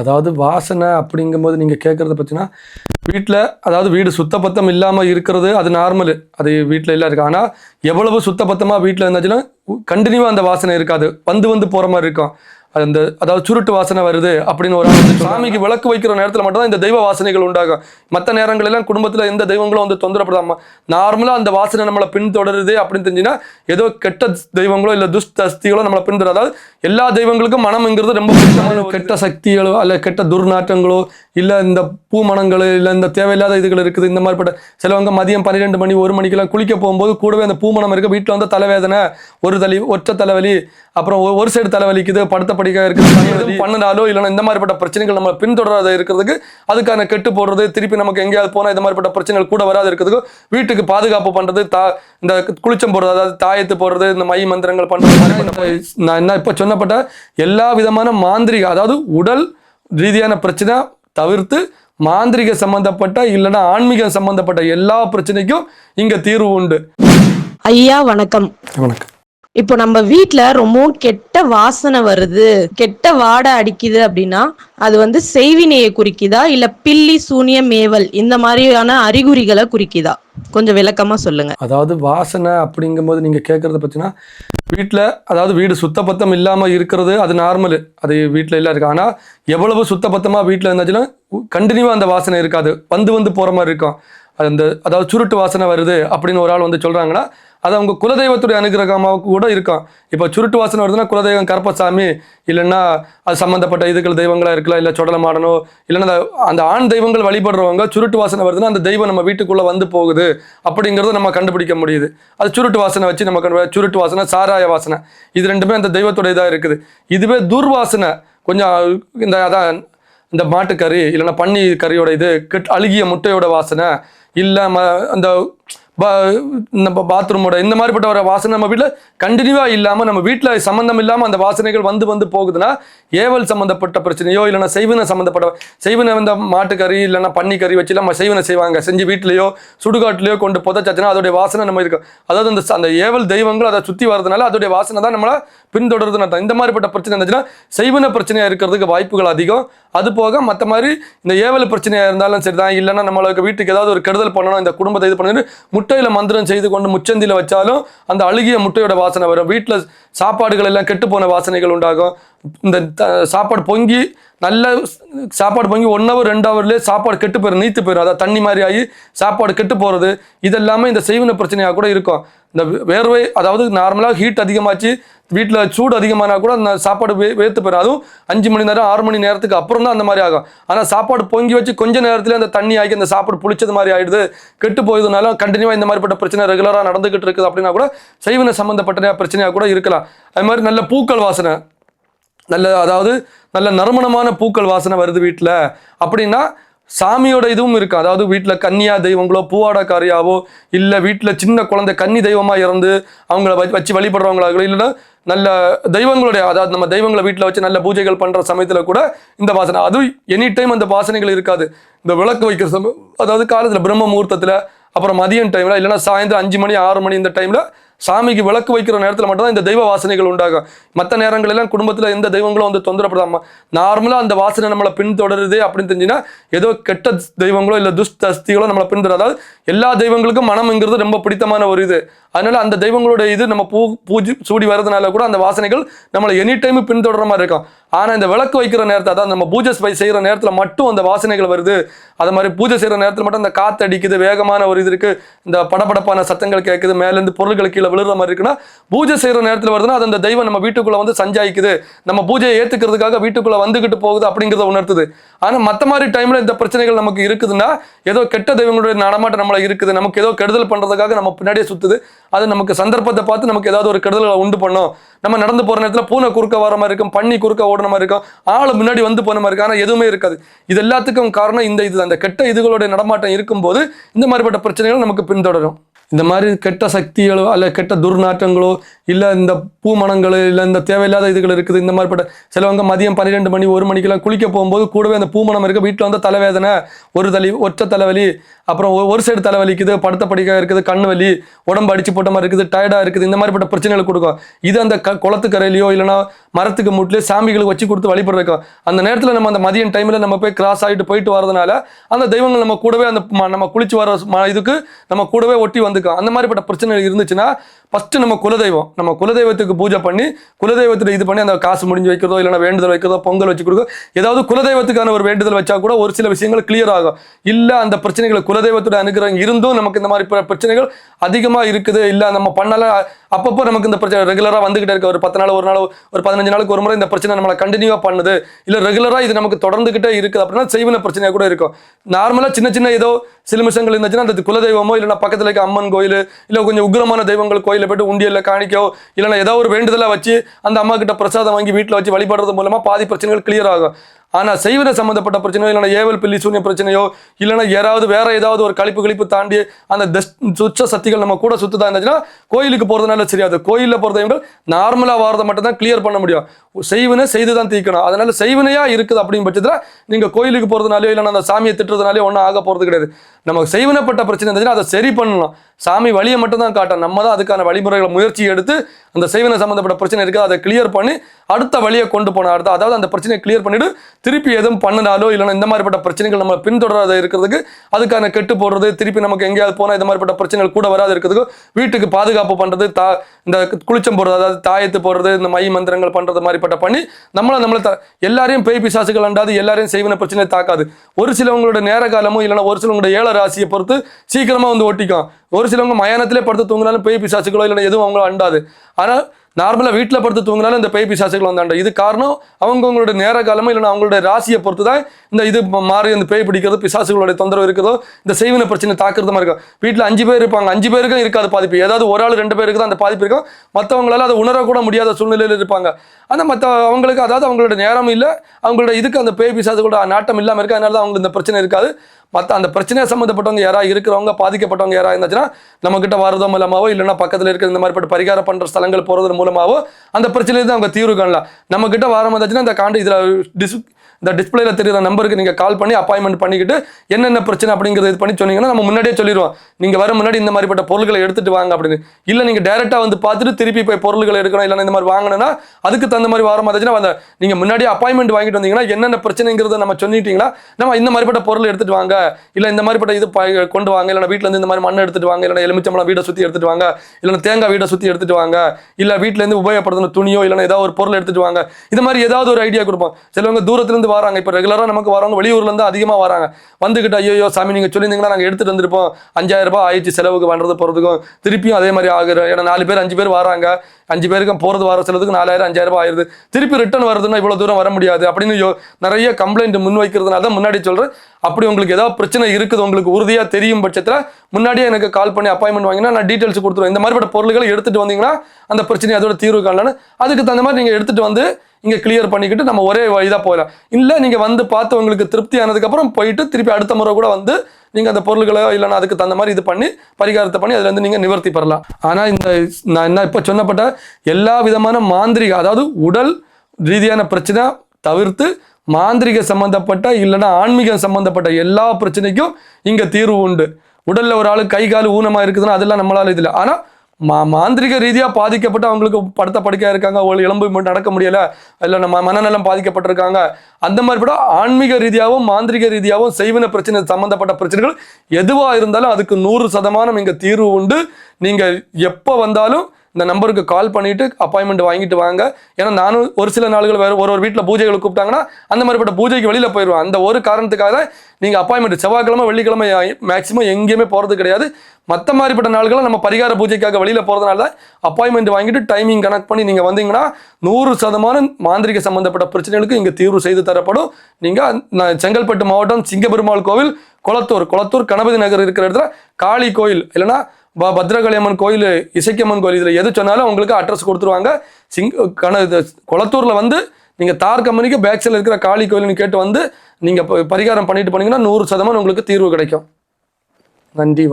அதாவது வாசனை அப்படிங்கும்போது நீங்கள் கேட்குறத பார்த்தீங்கன்னா வீட்டில் அதாவது வீடு சுத்தபத்தம் இல்லாமல் இருக்கிறது அது நார்மலு. அது வீட்டில் எல்லாம் இருக்குது ஆனால் எவ்வளவு சுத்தபத்தமாக வீட்டில் இருந்துச்சுன்னா கண்டினியூவாக அந்த வாசனை இருக்காது. வந்து வந்து போகிற மாதிரி இருக்கும். அது அந்த அதாவது சுருட்டு வாசனை வருது அப்படின்னு ஒரு சாமிக்கு விளக்கு வைக்கிற நேரத்தில் மட்டும்தான் இந்த தெய்வ வாசனைகள் உண்டாகும். மற்ற நேரங்களெல்லாம் குடும்பத்தில் எந்த தெய்வங்களும் வந்து தொந்தரப்படாம நார்மலாக அந்த வாசனை நம்மளை பின்தொடருது அப்படின்னு தெரிஞ்சுன்னா ஏதோ கெட்ட தெய்வங்களோ இல்லை துஷ்ட அஸ்திகளோ நம்மளை பின்தொடர் அதாவது எல்லா தெய்வங்களுக்கும் மனம்ங்கிறது ரொம்ப ஒரு கெட்ட சக்திகளோ அல்ல கெட்ட துர்நாற்றங்களோ இல்லை இந்த பூ இல்லை இந்த தேவையில்லாத இதுகள் இருக்குது இந்த மாதிரிப்பட்ட சிலவங்க மதியம் பன்னிரெண்டு மணி ஒரு மணிக்கெல்லாம் குளிக்க போகும்போது கூடவே அந்த பூ மணம் இருக்கு. வீட்டில் வந்து தலைவேதனை ஒரு தலி ஒற்றை தலைவலி அப்புறம் ஒரு சைடு தலைவலிக்குது படுத்த படிக்க இருக்குது பண்ணினாலோ இல்லைன்னா இந்த மாதிரிப்பட்ட பிரச்சனைகள் நம்ம பின்தொடராத இருக்கிறதுக்கு அதுக்கான கெட்டு போடுறது திருப்பி நமக்கு எங்கேயாவது போனால் இந்த மாதிரிப்பட்ட பிரச்சனைகள் கூட வராது இருக்கிறதுக்கு வீட்டுக்கு பாதுகாப்பு பண்ணுறது தா இந்த குளிச்சம் போடுறது அதாவது தாயத்து போடுறது இந்த மை மந்திரங்கள் பண்ணுறது நான் என்ன இப்போ சொன்னப்பட்ட எல்லா விதமான மாந்திரிக அதாவது உடல் ரீதியான பிரச்சனை தவிர்த்து மாந்திரிக சம்பந்தப்பட்ட இல்லைன்னா ஆன்மீகம் சம்பந்தப்பட்ட எல்லா பிரச்சனைக்கும் இங்க தீர்வு உண்டு. ஐயா வணக்கம். வணக்கம். இப்போ நம்ம வீட்டில் ரொம்பவும் கெட்ட வாசனை வருது கெட்ட வாடை அடிக்குது அப்படின்னா அது வந்து செய்வினையை குறிக்குதா? இல்ல பில்லி சூனியம் மேவல் இந்த மாதிரியான அறிகுறிகளை குறிக்குதா? கொஞ்சம் விளக்கமா சொல்லுங்க. அதாவது வாசனை அப்படிங்கும்போது நீங்க கேட்கறத பற்றினா வீட்டில் அதாவது வீடு சுத்தபத்தம் இல்லாமல் இருக்கிறது அது நார்மலு அது வீட்டில் எல்லாம் இருக்கு. ஆனால் எவ்வளவு சுத்தபத்தமாக வீட்டில் இருந்தாச்சும் கண்டினியூவாக அந்த வாசனை இருக்காது. வந்து வந்து போகிற மாதிரி இருக்கும். அது அந்த அதாவது சுருட்டு வாசனை வருது அப்படின்னு ஒரு ஆள் வந்து சொல்கிறாங்கன்னா அது அவங்க குலதெய்வத்துடைய அனுகிரகமாக கூட இருக்கும் இப்போ சுருட்டு வாசனை வருதுன்னா குலதெய்வம் கருப்பசாமி இல்லைன்னா அது சம்மந்தப்பட்ட இதுகள் தெய்வங்களாக இருக்கலாம் இல்லை சுடலமாடனோ இல்லைன்னா அந்த- அந்த ஆண் தெய்வங்கள் வழிபடுறவங்க சுருட்டு வாசனை வருதுன்னா அந்த தெய்வம் நம்ம வீட்டுக்குள்ளே வந்து போகுது அப்படிங்கிறத நம்ம கண்டுபிடிக்க முடியுது. அது சுருட்டு வாசனை வச்சு நம்ம கண்டு சுருட்டு வாசனை சாராய வாசனை. இது ரெண்டுமே அந்த தெய்வத்துடைய இதாக இருக்குது. இதுவே துர்வாசனை. கொஞ்சம் இந்த அதான் இந்த மாட்டுக்கறி இல்லைன்னா பன்னி கறியோட இது கெட் அழுகிய முட்டையோட வாசனை இல்லை ம அந்த பா நம்ம பாத்ரூமோட இந்த மாதிரிப்பட்ட ஒரு வாசனை நம்ம வீட்டில் கண்டினியூவாக இல்லாமல் நம்ம வீட்டில் சம்மந்தம் இல்லாமல் அந்த வாசனைகள் வந்து வந்து போகுதுன்னா ஏவல் சம்மந்தப்பட்ட பிரச்சனையோ இல்லைனா செய்வினை சம்மந்தப்பட்ட செய்வினை இந்த மாட்டுக்கறி இல்லைன்னா பன்னிக்கறி வச்சுலாம் நம்ம செய்வினை செய்வாங்க. செஞ்சு வீட்லேயோ சுடுகாட்டிலையோ கொண்டு புதைச்சாச்சுன்னா அதோடைய வாசனை நம்ம இருக்கும் அதாவது அந்த அந்த ஏவல் தெய்வங்கள் அதை சுற்றி வர்றதுனால அதோடைய வாசனை தான் நம்மளை பின்தொடருதுன்னு அர்த்தம். இந்த மாதிரிப்பட்ட பிரச்சனை இருந்துச்சுன்னா செய்வினை பிரச்சனையாக இருக்கிறதுக்கு வாய்ப்புகள் அதிகம். அது போக மற்ற மாதிரி இந்த ஏவல் பிரச்சனையாக இருந்தாலும் சரி தான் இல்லைன்னா நம்மளுக்கு வீட்டுக்கு ஏதாவது ஒரு கெடுதல் பண்ணணும் இந்த குடும்பத்தை இது பண்ணிட்டு முட்டையில் மந்திரம் செய்து கொண்டு முச்சந்தியில் வச்சாலும் அந்த அழுகிய முட்டையோட வாசனை வரும். வீட்டில் சாப்பாடுகள் எல்லாம் கெட்டு போன வாசனைகள் உண்டாகும். இந்த சாப்பாடு பொங்கி நல்ல சாப்பாடு பொங்கி ஒன் ஹவர் ரெண்டு ஹவர்லேயே சாப்பாடு கெட்டு போயிடும் நீத்து போயிடும் அதாவது தண்ணி மாதிரி ஆகி சாப்பாடு கெட்டு போகிறது இதெல்லாமே இந்த செய்வின பிரச்சனையாக கூட இருக்கும். இந்த வேர்வை அதாவது நார்மலாக ஹீட் அதிகமாச்சு வீட்டில் சூடு அதிகமானா கூட அந்த சாப்பாடு வே வேர்த்து போயிடும் அதுவும் அஞ்சு மணி நேரம் ஆறு மணி நேரத்துக்கு அப்புறம் தான் அந்த மாதிரி ஆகும். ஆனால் சாப்பாடு பொங்கி வச்சு கொஞ்ச நேரத்தில் அந்த தண்ணி ஆகி அந்த சாப்பாடு புளிச்சது மாதிரி ஆகிடுது கெட்டு போயதுனாலும் கண்டினியூவாக இந்த மாதிரிப்பட்ட பிரச்சனை ரெகுலராக நடந்துக்கிட்டு இருக்குது அப்படின்னா கூட செய்வின சம்மந்தப்பட்ட பிரச்சனையாக கூட இருக்கலாம். அது மாதிரி நல்ல பூக்கள் வாசனை. நல்ல அதாவது நல்ல நறுமணமான பூக்கள் வாசனை வருது வீட்டில் அப்படின்னா சாமியோட இதுவும் இருக்குது அதாவது வீட்டில் கன்னியா தெய்வங்களோ பூவாடக்காரியாவோ இல்லை வீட்டில் சின்ன குழந்தை கன்னி தெய்வமாக இருந்து அவங்கள வச்சு வழிபடுறவங்களாக இல்லைன்னா நல்ல தெய்வங்களுடைய அதாவது நம்ம தெய்வங்களை வீட்டில் வச்சு நல்ல பூஜைகள் பண்ணுற சமயத்தில் கூட இந்த வாசனை. அதுவும் எனி டைம் அந்த வாசனைகள் இருக்காது. இந்த விளக்கு வைக்கிற சமயம் அதாவது காலத்தில் பிரம்ம முகூர்த்தத்தில் அப்புறம் மதியம் டைமில் இல்லைன்னா சாயந்தரம் அஞ்சு மணி ஆறு மணி இந்த டைமில் சாமிக்கு விளக்கு வைக்கிற நேரத்தில் மட்டும்தான் இந்த தெய்வ வாசனைகள் உண்டாகும். மற்ற நேரங்களெல்லாம் குடும்பத்தில் எந்த தெய்வங்களும் வந்து தொந்தரப்படாம நார்மலாக அந்த வாசனை நம்மளை பின்தொடருது அப்படின்னு தெரிஞ்சுன்னா ஏதோ கெட்ட தெய்வங்களோ இல்லை துஷ்ட அஸ்திகளோ நம்மளை பின்தொடர் அதாவது எல்லா தெய்வங்களுக்கும் மனம்ங்கிறது ரொம்ப பிடித்தமான ஒரு இது. அதனால அந்த தெய்வங்களோட இது நம்ம பூ பூஜை சூடி வர்றதுனால கூட அந்த வாசனைகள் நம்மளை எனி டைம் பின்தொடர மாதிரி இருக்கும். ஆனால் இந்த விளக்கு வைக்கிற நேரத்தை அதாவது நம்ம பூஜை ஸ்பை செய்கிற நேரத்தில் மட்டும் அந்த வாசனைகள் வருது. அது மாதிரி பூஜை செய்கிற நேரத்தில் மட்டும் அந்த காற்று அடிக்குது வேகமான ஒரு இது இருக்குது இந்த படப்படப்பான சத்தங்கள் கேட்குது மேலேருந்து பொருள்கள் கீழே விழுற மாதிரி இருக்குன்னா பூஜை செய்கிற நேரத்தில் வருதுன்னா அது அந்த தெய்வம் நம்ம வீட்டுக்குள்ளே வந்து சஞ்சாயிக்குது. நம்ம பூஜையை ஏற்றுக்கிறதுக்காக வீட்டுக்குள்ளே வந்துக்கிட்டு போகுது அப்படிங்கிறத உணர்த்துது. ஆனால் மற்ற மாதிரி டைமில் இந்த பிரச்சனைகள் நமக்கு இருக்குதுன்னா ஏதோ கெட்ட தெய்வங்களுடைய நடமாட்டம் நம்மளை இருக்குது. நமக்கு ஏதோ கெடுதல் பண்ணுறதுக்காக நம்ம பின்னாடியே சுற்றுது அது நமக்கு சந்தர்ப்பத்தை பார்த்து நமக்கு ஏதாவது ஒரு கெடுதல்களை உண்டு பண்ணும். நம்ம நடந்து போகிற நேரத்தில் பூனை குறுக்க வர மாதிரி இருக்கும் பண்ணி குறுக்க ஓடுற மாதிரி இருக்கும் ஆள் முன்னாடி வந்து போன மாதிரி இருக்கும். ஆனால் எதுவுமே இருக்காது. இது எல்லாத்துக்கும் காரணம் இந்த இது அந்த கெட்ட இதுகளுடைய நடமாட்டம் இருக்கும்போது இந்த மாதிரிப்பட்ட பிரச்சனைகள் நமக்கு பின்தொடரும். இந்த மாதிரி கெட்ட சக்திகளோ அல்ல கெட்ட துர்நாற்றங்களோ இல்லை இந்த பூமணங்கள் இல்லை இந்த தேவையில்லாத இதுகள் இருக்குது இந்த மாதிரிப்பட்ட சிலவங்க மதியம் பன்னிரெண்டு மணி ஒரு மணிக்கெல்லாம் குளிக்க போகும்போது கூடவே அந்த பூமணம் இருக்குது வீட்டில் வந்து தலைவேதனை ஒரு தலி ஒற்றை தலைவலி அப்புறம் ஒரு சைடு தலைவலிக்குது படுத்த படிக்க இருக்குது கண் வலி உடம்பு அடிச்சு போட்ட மாதிரி இருக்குது டயர்டாக இருக்குது இந்த மாதிரிப்பட்ட பிரச்சனைகள் கொடுக்கும். இது அந்த க குளத்துக்கரையிலையோ இல்லைனா மரத்துக்கு முட்டிலே சாமிகளுக்கு வச்சு கொடுத்து வழிபடுறோம் அந்த நேரத்தில் நம்ம அந்த மதியம் டைமில் நம்ம போய் கிராஸ் ஆகிட்டு போயிட்டு வரதுனால அந்த தெய்வங்கள் நம்ம கூடவே அந்த நம்ம குளிச்சு வர இதுக்கு நம்ம கூடவே ஒட்டி வந்து பார்த்துக்கலாம் அந்த மாதிரிப்பட்ட பிரச்சனைகள் இருந்துச்சுன்னா ஃபஸ்ட்டு நம்ம குலதெய்வம். நம்ம குலதெய்வத்துக்கு பூஜை பண்ணி குலதெய்வத்தில் இது பண்ணி அந்த காசு முடிஞ்சு வைக்கிறதோ இல்லைனா வேண்டுதல் வைக்கிறதோ பொங்கல் வச்சு கொடுக்கோ ஏதாவது குலதெய்வத்துக்கான ஒரு வேண்டுதல் வச்சா கூட ஒரு சில விஷயங்கள் கிளியர் ஆகும். இல்லை அந்த பிரச்சனைகள் குலதெய்வத்தோட அனுகிரகம் இருந்தும் நமக்கு இந்த மாதிரி பிரச்சனைகள் அதிகமாக இருக்குது. இல்லை நம்ம பண்ணால அப்பப்போ நமக்கு இந்த பிரச்சனை ரெகுலராக வந்துகிட்டே இருக்க. ஒரு பத்து நாள் ஒரு நாள் ஒரு பதினஞ்சு நாளுக்கு ஒரு முறை இந்த பிரச்சனை நம்மளை கண்டினியூவாக பண்ணுது. இல்லை ரெகுலராக இது நமக்கு தொடர்ந்துகிட்டே இருக்குது. அப்படின்னா செய்வன பிரச்சனையாக கூட இருக்கும். நார்மலாக சின்ன சின்ன ஏதோ சில நிமிஷங்கள் இருந்துச்சுன்னா அந்த குலதெய்வமோ இல்லைன்னா பக்கத்தில் இருக்க அம்மன் கோயில் இல்லை கொஞ்சம் உக்கிரமான தெய்வங்கள் கோயிலில் போயிட்டு உண்டியலில் காணிக்கோ இல்லைன்னா ஏதோ ஒரு வேண்டுதலாக வச்சு அந்த அம்மா கிட்ட பிரசாதம் வாங்கி வீட்டில் வச்சு வழிபடுறது மூலமாக பாதி பிரச்சனைகள் கிளியர் ஆகும். ஆனால் செய்வன சம்மந்தப்பட்ட பிரச்சனையோ இல்லைனா ஏவல் பில்லி சூன்ய பிரச்சனையோ இல்லைன்னா யாராவது வேற ஏதாவது ஒரு கழிப்பு கழிப்பு தாண்டி அந்த தஸ் சுச்ச சக்திகள் நம்ம கூட சுற்றுதா இருந்துச்சுன்னா கோயிலுக்கு போகிறதுனால சரியாது. கோயிலில் போகிறவங்க நார்மலாக வாரதை மட்டும் தான் கிளியர் பண்ண முடியும். செய்வினை செய்து தான் தீர்க்கணும் அதனால செய்வனையாக இருக்குது அப்படிங்கிற பட்சத்தில் நீங்கள் கோயிலுக்கு போகிறதுனாலையோ இல்லைன்னா அந்த சாமியை திட்டுறதுனாலே ஒன்றும் ஆக போகிறது கிடையாது. நமக்கு செய்வனப்பட்ட பிரச்சனை இருந்துச்சுன்னா அதை சரி பண்ணலாம். சாமி வழியை மட்டும் தான் காட்டும் நம்ம தான் அதுக்கான வழிமுறைகளை முயற்சி எடுத்து அந்த செய்வினை சம்மந்தப்பட்ட பிரச்சனை இருக்குது அதை கிளியர் பண்ணி அடுத்த வழியை கொண்டு போன அடுத்த அதாவது அந்த பிரச்சனையை கிளியர் பண்ணிவிட்டு திருப்பி எதுவும் பண்ணினாலோ இல்லைனா இந்த மாதிரிப்பட்ட பிரச்சனைகள் நம்ம பின்தொடராத இருக்கிறதுக்கு அதுக்கான கெட்டு போடுறது திருப்பி நமக்கு எங்கேயாவது போனால் இந்த மாதிரிப்பட்ட பிரச்சனைகள் கூட வராது இருக்கிறதுக்கு வீட்டுக்கு பாதுகாப்பு பண்ணுறது தா இந்த குளிச்சம் போடுறது அதாவது தாயத்து போடுறது இந்த மை மந்திரங்கள் பண்ணுறது மாதிரிப்பட்ட பண்ணி நம்மளை நம்மளை த எல்லாரையும் பேய் பிசாசுகள் அண்டாது எல்லாரையும் செய்வின பிரச்சனை தாக்காது. ஒரு சிலவங்களோட நேர காலமோ இல்லைன்னா ஒரு சிலவங்களோட ஏழ ராசியை பொறுத்து சீக்கிரமாக வந்து ஒட்டிக்கும். ஒரு சிலவங்க மயானத்திலே படுத்து தூங்கினாலும் பேய் பிசாசுகளோ இல்லைனா எதுவும் அவங்கள அண்டாது. ஆனால் நார்மலாக வீட்டில் படுத்து தூங்கினாலும் இந்த பேய் பிசாசுகள் வந்தாண்டா. இது காரணம் அவங்கவுங்களோட நேர காலமோ இல்லைன்னா அவங்களோட ராசியை பொறுத்து தான் இந்த இது மாறி அந்த பேய் பிடிக்கிறது பிசாசுகளோட தொந்தரவு இருக்கிறதோ இந்த செய்வின பிரச்சனை தாக்குறது மாதிரி இருக்கும். வீட்டில் அஞ்சு பேர் இருப்பாங்க. அஞ்சு பேருக்கும் இருக்காது பாதிப்பு. ஏதாவது ஒரு ஆள் ரெண்டு பேருக்கு தான் அந்த பாதிப்பு இருக்கும். மற்றவங்களால அதை உணரக்கூட முடியாத சூழ்நிலையில் இருப்பாங்க. ஆனால் மற்ற அவங்களுக்கு அதாவது அவங்களோட நேரம் இல்லை. அவங்களோட இதுக்கு அந்த பேய் பிசாசுகளோட நாட்டம் இல்லாமல் இருக்குது அதனால தான் அவங்களுக்கு இந்த பிரச்சனை இருக்காது. மற்ற அந்த பிரச்சனையை சம்மந்தப்பட்டவங்க யாராக இருக்கிறவங்க பாதிக்கப்பட்டவங்க யாராக இருந்துச்சுன்னா நம்மக்கிட்ட வரதோ மூலமாவோ இல்லைன்னா பக்கத்தில் இருக்கிற இந்த மாதிரிப்பட்ட பரிகாரம் பண்ணுற ஸ்தலங்கள் போகிறது மூலமாவோ அந்த பிரச்சனையிலேருந்து அவங்க தீர்வு காணலாம். நம்மக்கிட்ட வர வந்துச்சுன்னா அந்த காண்டு இதில் டிஸ் இந்த டிஸ்பிளேல தெரியுற நம்பருக்கு நீங்கள் கால் பண்ணி அப்பாயின்மெண்ட் பண்ணிக்கிட்டு என்னென்ன பிரச்சனை அப்படிங்கிறத இது பண்ணி சொன்னீங்கன்னா நம்ம முன்னாடியே சொல்லிடுவோம் நீங்கள் வர முன்னாடி இந்த மாதிரிப்பட்ட பொருட்களை எடுத்துட்டு வாங்க அப்படின்னு. இல்லை நீங்கள் டேரெக்டாக வந்து பார்த்துட்டு திருப்பி போய் பொருட்களை எடுக்கணும் இல்லைன்னா இந்த மாதிரி வாங்கணும்னா அதுக்கு தகுந்த மாதிரி வர மாதிரிச்சுன்னா அந்த நீங்கள் முன்னாடியே அப்பாயின்மெண்ட் வாங்கிட்டு வந்தீங்கன்னா என்னென்ன பிரச்சனைங்கிறத நம்ம சொல்லிட்டீங்களா நம்ம இந்த மாதிரிப்பட்ட பொருள் எடுத்துட்டு வாங்க. இல்லை இந்த மாதிரிப்பட்ட இது கொண்டு வாங்க. இல்லைன்னா வீட்டிலேருந்து இந்த மாதிரி மண் எடுத்துட்டு வாங்க. இல்லைன்னா எலுமிச்சம்பளம் வீடை சுற்றி எடுத்துட்டு வாங்க. இல்லைன்னா தேங்காய் வீடை சுற்றி எடுத்துட்டு வாங்க. இல்லை வீட்டிலேருந்து உபயோகப்படுத்தின துணியோ இல்லைன்னா ஏதாவது ஒரு பொருள் எடுத்துட்டு வாங்க. இந்த மாதிரி ஏதாவது ஒரு ஐடியா கொடுப்போம். சிலவங்க தூரத்துலேருந்து வராங்க. இப்போ ரெகுலராக நமக்கு வரவங்க வெளியூர்லேருந்து அதிகமாக வராங்க. வந்துக்கிட்டு ஐயோ சாமி நீங்கள் சொல்லியிருந்தீங்கன்னா நாங்கள் எடுத்துகிட்டு வந்திருப்போம். அஞ்சாயிரம் ரூபாய் ஆயிடுச்சு செலவுக்கு பண்ணுறது போகிறதுக்கும் திருப்பியும் அதே மாதிரி ஆகுது ஏன்னா நாலு பேர் அஞ்சு பேர் வராங்க. அஞ்சு பேருக்கும் போகிறது வர செலவுக்கு நாலாயிரம் அஞ்சாயிரம் ரூபாய் ஆயிருது. திருப்பி ரிட்டர்ன் வருதுன்னா இவ்வளோ தூரம் வர முடியாது. அப்படின்னு யோ- நிறைய கம்ப்ளைண்ட் முன் வைக்கிறதுனால தான் முன்னாடி சொல்கிறேன் அப்படி உங்களுக்கு ஏதாவது பிரச்சனை இருக்குது உங்களுக்கு உறுதியாக தெரியும் பட்சத்தில் முன்னாடியே எனக்கு கால் பண்ணி அப்பாயின்மெண்ட் வாங்கினா நான் டீட்டெயில்ஸ் கொடுத்துருவேன். இந்த மாதிரிப்பட்ட பொருட்களை எடுத்துகிட்டு வந்தீங்கன்னா அந்த பிரச்சனை அதோட தீர்வு காணலான்னு அதுக்கு தகுந்த மாதிரி நீங்கள் எடுத்துகிட்டு வந்து இங்கே கிளியர் பண்ணிக்கிட்டு நம்ம ஒரே இதாக போயிடலாம். இல்லை நீங்கள் வந்து பார்த்து உங்களுக்கு திருப்தி ஆனதுக்கப்புறம் போயிட்டு திருப்பி அடுத்த முறை கூட வந்து நீங்கள் அந்த பொருள்களோ இல்லைன்னா அதுக்கு தகுந்த மாதிரி இது பண்ணி பரிகாரத்தை பண்ணி அதுலேருந்து நீங்கள் நிவர்த்தி பெறலாம். ஆனால் இந்த நான் என்ன இப்போ சொன்னப்பட்ட எல்லா விதமான மாந்திரிக அதாவது உடல் ரீதியான பிரச்சனை தவிர்த்து மாந்திரிக சம்மந்தப்பட்ட இல்லைன்னா ஆன்மீகம் சம்மந்தப்பட்ட எல்லா பிரச்சனைக்கும் இங்கே தீர்வு உண்டு. உடலில் ஒரு ஆள் கை கால் ஊனமாக இருக்குதுன்னா அதெல்லாம் நம்மளால் இதில் ஆனால் மா மாந்திரிக ரீதியாக பாதிக்கப்பட்டு அவங்களுக்கு படுத்த படுக்கையாக இருக்காங்க ஒரு எலும்பு நடக்க முடியலை இல்லை நம்ம மனநலம் பாதிக்கப்பட்டிருக்காங்க. அந்த மாதிரி கூட ஆன்மீக ரீதியாகவும் மாந்திரிக ரீதியாகவும் செய்வின பிரச்சனை சம்மந்தப்பட்ட பிரச்சனைகள் எதுவாக இருந்தாலும் அதுக்கு நூறு சதமானம் இங்கே தீர்வு உண்டு. நீங்கள் எப்போ வந்தாலும் இந்த நம்பருக்கு கால் பண்ணிவிட்டு அப்பாயின்மெண்ட் வாங்கிட்டு வாங்க. ஏன்னா நானும் ஒரு சில நாள்கள் வேறு ஒரு ஒரு வீட்டில் பூஜைகளை கூப்பிட்டாங்கன்னா அந்த மாதிரிப்பட்ட பூஜைக்கு வெளியில் போயிடுவேன். அந்த ஒரு காரணத்துக்காக தான் நீங்கள் அப்பாயின்மெண்ட் செவ்வாய்க்கிழமை வெள்ளிக்கிழமை மேக்ஸிமம் எங்கேயுமே போகிறது கிடையாது. மற்ற மாதிரிப்பட்ட நாள்களில் நம்ம பரிகார பூஜைக்காக வெளியில் போகிறதுனால அப்பாயின்மெண்ட் வாங்கிட்டு டைமிங் கனெக்ட் பண்ணி நீங்கள் வந்தீங்கன்னா நூறு சதமானம் மாந்திரிக சம்மந்தப்பட்ட பிரச்சனைகளுக்கு இங்கே தீர்வு செய்து தரப்படும். நீங்கள் செங்கல்பட்டு மாவட்டம் சிங்கபெருமாள் கோவில் குளத்தூர். குளத்தூர் கணபதி நகர் இருக்கிற இடத்துல காளி கோயில். இல்லைன்னா பத்ரகாளியம்மன் அம்மன் கோயில் இசைக்கம்மன் கோயில் இதில் எது சொன்னாலும் உங்களுக்கு அட்ரஸ் கொடுத்துருவாங்க. சிங் கண இது குளத்தூரில் வந்து நீங்கள் தார் கம்பெனிக்கு பேக் சைடில் இருக்கிற காளி கோயில்னு கேட்டு வந்து நீங்கள் பரிகாரம் பண்ணிட்டு போனீங்கன்னா நூறு சதமானம் உங்களுக்கு தீர்வு கிடைக்கும். நன்றி